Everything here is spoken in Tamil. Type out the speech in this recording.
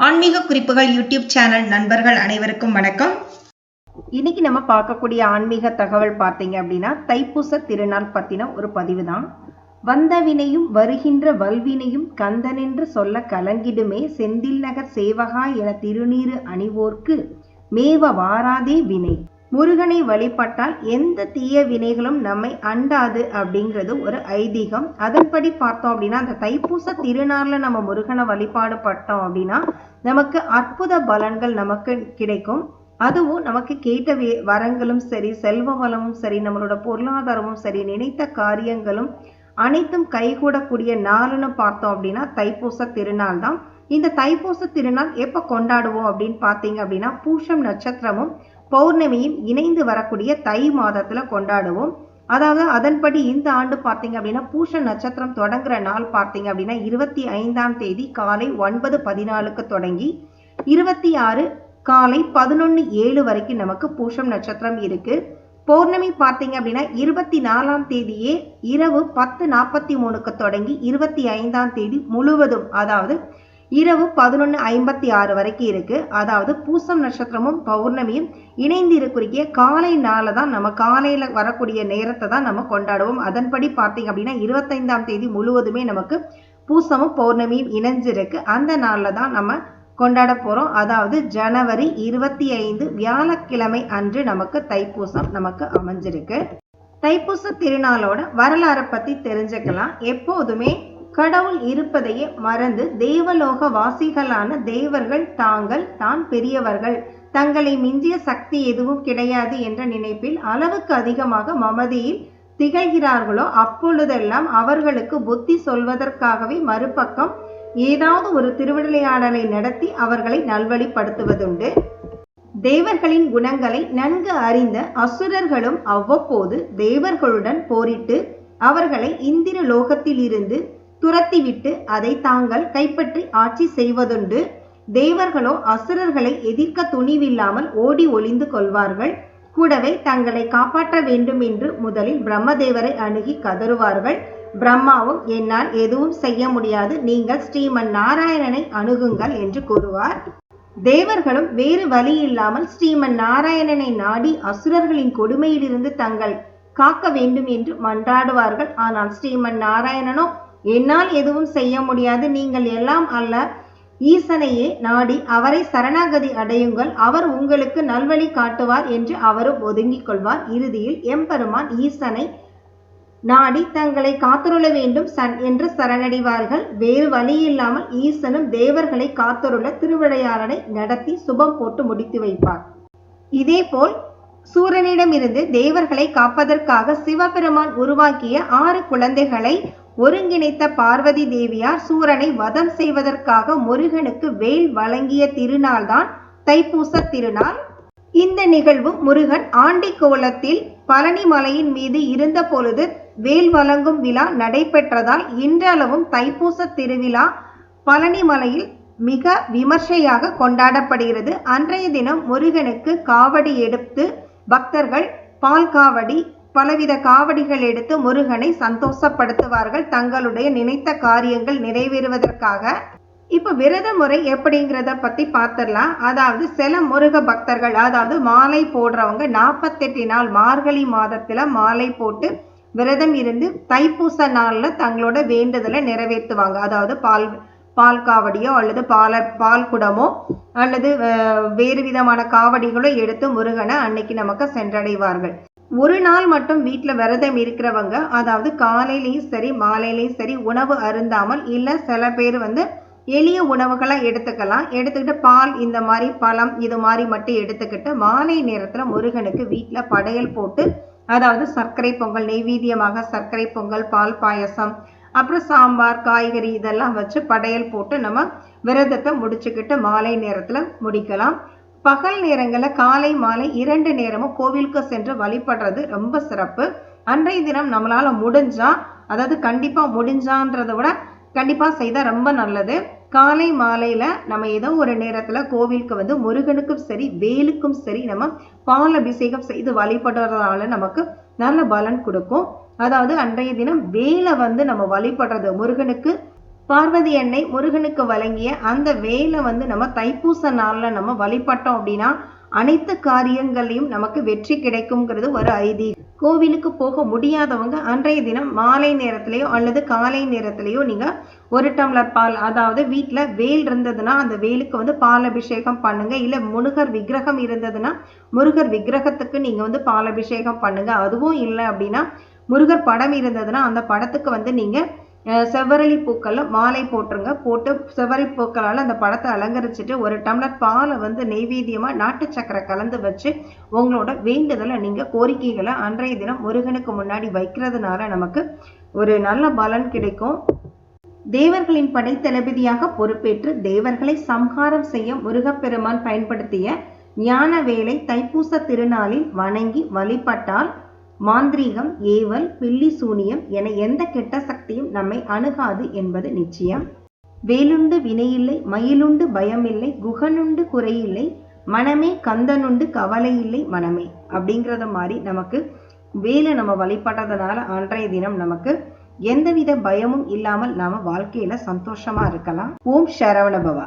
ஆன்மீக குறிப்புகள் யூடியூப் சேனல் நண்பர்கள் அனைவருக்கும் வணக்கம். இன்னைக்கு நம்ம பார்க்கக்கூடிய ஆன்மீக தகவல் பார்த்தீங்க அப்படின்னா தைப்பூச திருநாள் பத்தின ஒரு பதிவு தான் வந்த வினையும் வருகின்ற வல்வினையும் கந்தனென்று சொல்ல கலங்கிடுமே செந்தில் நகர் சேவகா என திருநீறு அணிவோர்க்கு மேவ வாராதே வினை. முருகனை வழிபட்டால் எந்த தீய வினைகளும் நம்மை அண்டாது அப்படிங்கிறது ஒரு ஐதீகம். அதன்படி பார்த்தோம் அப்படின்னா அந்த தைப்பூச திருநாள்ல நம்ம முருகனை வழிபாடு பட்டோம் அப்படின்னா நமக்கு அற்புத பலன்கள் நமக்கு கிடைக்கும். அதுவும் நமக்கு கேட்ட வே- வரங்களும் சரி செல்வ வளமும் சரி நம்மளோட பொருளாதாரமும் சரி நினைத்த காரியங்களும் அனைத்தும் கைகூடக்கூடிய நாளுன்னு பார்த்தோம் அப்படின்னா தைப்பூச திருநாள் தான். இந்த தைப்பூச திருநாள் எப்போ கொண்டாடுவோம் அப்படின்னு பார்த்தீங்க அப்படின்னா பூஷம் நட்சத்திரமும் பௌர்ணமியும் இணைந்து வரக்கூடிய தை மாதத்துல கொண்டாடுவோம். அதாவது அதன்படி இந்த ஆண்டு பார்த்தீங்க அப்படின்னா பூஷ நட்சத்திரம் தொடங்குற நாள் பார்த்தீங்க அப்படின்னா இருபத்தி ஐந்தாம் தேதி காலை ஒன்பது பதினாலுக்கு தொடங்கி இருபத்தி ஆறு காலை பதினொன்று ஏழு வரைக்கும் நமக்கு பூஷம் நட்சத்திரம் இருக்கு. பௌர்ணமி பார்த்தீங்க அப்படின்னா இருபத்தி நாலாம் தேதியே இரவு பத்து நாற்பத்தி மூணுக்கு தொடங்கி இருபத்தி ஐந்தாம் தேதி முழுவதும் அதாவது இரவு பதினொன்று ஐம்பத்தி ஆறு வரைக்கும் இருக்கு. அதாவது பூசம் நட்சத்திரமும் பௌர்ணமியும் இணைந்து இருக்கக்கூடிய காலை நாளை தான் நம்ம காலையில் வரக்கூடிய நேரத்தை தான் நம்ம கொண்டாடுவோம். அதன்படி பார்த்தீங்க அப்படின்னா இருபத்தைந்தாம் தேதி முழுவதுமே நமக்கு பூசமும் பௌர்ணமியும் இணைஞ்சிருக்கு. அந்த நாளில் தான் நம்ம கொண்டாட போகிறோம் அதாவது ஜனவரி இருபத்தி ஐந்து வியாழக்கிழமை அன்று நமக்கு தைப்பூசம் நமக்கு அமைஞ்சிருக்கு. தைப்பூச திருநாளோட வரலாறை பற்றி தெரிஞ்சுக்கலாம். எப்போதுமே கடவுள் இருப்பதையே மறந்து தேவலோக வாசிகளான தேவர்கள் தாங்கள் தான் பெரியவர்கள். தங்களை மிஞ்சிய சக்தி எதுவும் கிடையாது என்ற நினைப்பில் அளவுக்கு அதிகமாக மமதியில் திகழ்கிறார்களோ அப்பொழுதெல்லாம் அவர்களுக்கு புத்தி சொல்வதற்காகவே மறுபக்கம் ஏதாவது ஒரு திருவிளையாடலை நடத்தி அவர்களை நல்வழிப்படுத்துவதுண்டு. தேவர்களின் குணங்களை நன்கு அறிந்த அசுரர்களும் அவ்வப்போது தேவர்களுடன் போரிட்டு அவர்களை இந்திர லோகத்திலிருந்து துரத்திவிட்டு அதை தாங்கள் கைப்பற்றி ஆட்சி செய்வதுண்டு. தேவர்களோ அசுரர்களை எதிர்க்க துணிவில்லாமல் ஓடி ஒளிந்து கொள்வார்கள். கூடவே தங்களை காப்பாற்ற வேண்டும் என்று முதலில் பிரம்மதேவரை அணுகி கதறுவார்கள். பிரம்மாவும் என்னால் எதுவும் செய்ய முடியாது. நீங்கள் ஸ்ரீமன் நாராயணனை அணுகுங்கள் என்று கூறுவார். தேவர்களும் வேறு வழி இல்லாமல் ஸ்ரீமன் நாராயணனை நாடி அசுரர்களின் கொடுமையிலிருந்து தங்கள் காக்க வேண்டும் என்று மன்றாடுவார்கள். ஆனால் ஸ்ரீமன் நாராயணனோ என்னால் எதுவும் செய்ய முடியாது. நீங்கள் எல்லாம் அல்ல. ஈசனையே நாடி அவரை சரணாகதி அடையுங்கள். அவர் உங்களுக்கு நல்வழி காட்டுவார் என்று அவரும் ஒதுங்கிக் கொள்வார். இறுதியில் எம்பெருமான் ஈசனை நாடி தங்களை காத்துருள வேண்டும் சன் என்று சரணடைவார்கள். வேறு வழி இல்லாமல் ஈசனும் தேவர்களை காத்துருள திருவிளையாடலை நடத்தி சுபம் போட்டு முடித்து வைப்பார். இதேபோல் சூரனிடமிருந்து தேவர்களை காப்பதற்காக சிவபெருமான் உருவாக்கிய ஆறு குழந்தைகளை ஒருங்கிணைத்த பார்வதி தேவியார் சூரனை வதம் செய்வதற்காக முருகனுக்கு வேல் வழங்கிய திருநாள்தான் தைப்பூச திருநாள். இந்த நிகழ்வு முருகன் ஆண்டி கோலத்தில் பழனி மலையின் மீது இருந்த பொழுது வேல் வழங்கும் விழா நடைபெற்றதால் இன்றளவும் தைப்பூச திருவிழா பழனி மலையில் மிக விமர்சையாக கொண்டாடப்படுகிறது. அன்றைய தினம் முருகனுக்கு காவடி எடுத்து பக்தர்கள் பால் காவடி பலவித காவடிகள் எடுத்து முருகனை சந்தோஷப்படுத்துவார்கள். தங்களுடைய நினைத்த காரியங்கள் நிறைவேறுவதற்காக. இப்போ விரத முறை எப்படிங்கிறத பற்றி பார்த்துடலாம் அதாவது சில முருக பக்தர்கள் அதாவது மாலை போடுறவங்க நாற்பத்தெட்டு நாள் மார்கழி மாதத்தில் மாலை போட்டு விரதம் இருந்து தைப்பூச நாளில் தங்களோட வேண்டுதலை நிறைவேற்றுவாங்க. அதாவது பால் பால் காவடியோ அல்லது பால பால் குடமோ அல்லது வேறு விதமான காவடிகளோ எடுத்து முருகனை அன்னைக்கு நமக்கு சென்றடைவார்கள். ஒரு நாள் மட்டும் வீட்டில் விரதம் இருக்கிறவங்க அதாவது காலையிலையும் சரி மாலையிலையும் சரி உணவு அருந்தாமல் இல்லை சில பேர் வந்து எளிய உணவுகளாக எடுத்துக்கலாம். எடுத்துக்கிட்டு பால் இந்த மாதிரி பழம் இது மாதிரி மட்டும் எடுத்துக்கிட்டு மாலை நேரத்தில் முருகனுக்கு வீட்டில் படையல் போட்டு அதாவது சர்க்கரை பொங்கல் நெய்வேத்தியமாக சர்க்கரை பொங்கல் பால் பாயசம் அப்புறம் சாம்பார் காய்கறி இதெல்லாம் வச்சு படையல் போட்டு நம்ம விரதத்தை முடிச்சுக்கிட்டு மாலை நேரத்தில் முடிக்கலாம். பகல் நேரங்களில் காலை மாலை இரண்டு நேரமும் கோவிலுக்கு சென்று வழிபடுறது ரொம்ப சிறப்பு. அன்றைய தினம் நம்மளால் முடிஞ்சா அதாவது கண்டிப்பாக முடிஞ்சான்றதை விட கண்டிப்பாக செய்தால் ரொம்ப நல்லது. காலை மாலையில் நம்ம ஏதோ ஒரு நேரத்தில் கோவிலுக்கு வந்து முருகனுக்கும் சரி வேலுக்கும் சரி நம்ம பால் அபிஷேகம் செய்து வழிபடுறதுனால நமக்கு நல்ல பலன் கொடுக்கும். அதாவது அன்றைய தினம் வேலை வந்து நம்ம வழிபடுறது முருகனுக்கு பார்வதி அன்னை முருகனுக்கு வழங்கிய அந்த வேலை வந்து நம்ம தைப்பூச நாளில் நம்ம வழிபட்டோம் அப்படின்னா அனைத்து காரியங்களையும் நமக்கு வெற்றி கிடைக்குங்கிறது ஒரு ஐதீகம். கோவிலுக்கு போக முடியாதவங்க அன்றைய தினம் மாலை நேரத்திலேயோ அல்லது காலை நேரத்திலேயோ நீங்கள் ஒரு டம்ளர் பால் அதாவது வீட்டில் வேல் இருந்ததுன்னா அந்த வேலுக்கு வந்து பால் அபிஷேகம் பண்ணுங்க. இல்லை முருகர் விக்கிரகம் இருந்ததுன்னா முருகர் விக்கிரகத்துக்கு நீங்கள் வந்து பால் அபிஷேகம் பண்ணுங்க. அதுவும் இல்லை அப்படின்னா முருகர் படம் இருந்ததுன்னா அந்த படத்துக்கு வந்து நீங்கள் செவ்வரளி பூக்களில் மாலை போட்டுருங்க. போட்டு செவ்வரி பூக்களால் அந்த படத்தை அலங்கரிச்சுட்டு ஒரு டம்ளர் பாலை வந்து நெய்வேத்தியமாக நாட்டு சக்கரை கலந்து வச்சு உங்களோட வேண்டுதலை நீங்க கோரிக்கைகளை அன்றைய தினம் முருகனுக்கு முன்னாடி வைக்கிறதுனால நமக்கு ஒரு நல்ல பலன் கிடைக்கும். தேவர்களின் படை தளபதியாக பொறுப்பேற்று தேவர்களை சம்ஹாரம் செய்ய முருகப்பெருமான் பயன்படுத்திய ஞான வேலை தைப்பூச திருநாளில் வணங்கி வழிபட்டால் மாந்திரீகம் ஏவல் பில்லி சூனியம் என எந்த கெட்ட சக்தியும் நம்மை அணுகாது என்பது நிச்சயம். வேலுண்டு வினையில்லை மயிலுண்டு பயமில்லை குகனுண்டு குறையில்லை மனமே கந்தனுண்டு கவலை இல்லை மனமே அப்படிங்கிறத மாதிரி நமக்கு வேலை நம்ம வழிபட்டதுனால அன்றைய தினம் நமக்கு எந்தவித பயமும் இல்லாமல் நாம வாழ்க்கையில சந்தோஷமா இருக்கலாம். ஓம் சரவண பவா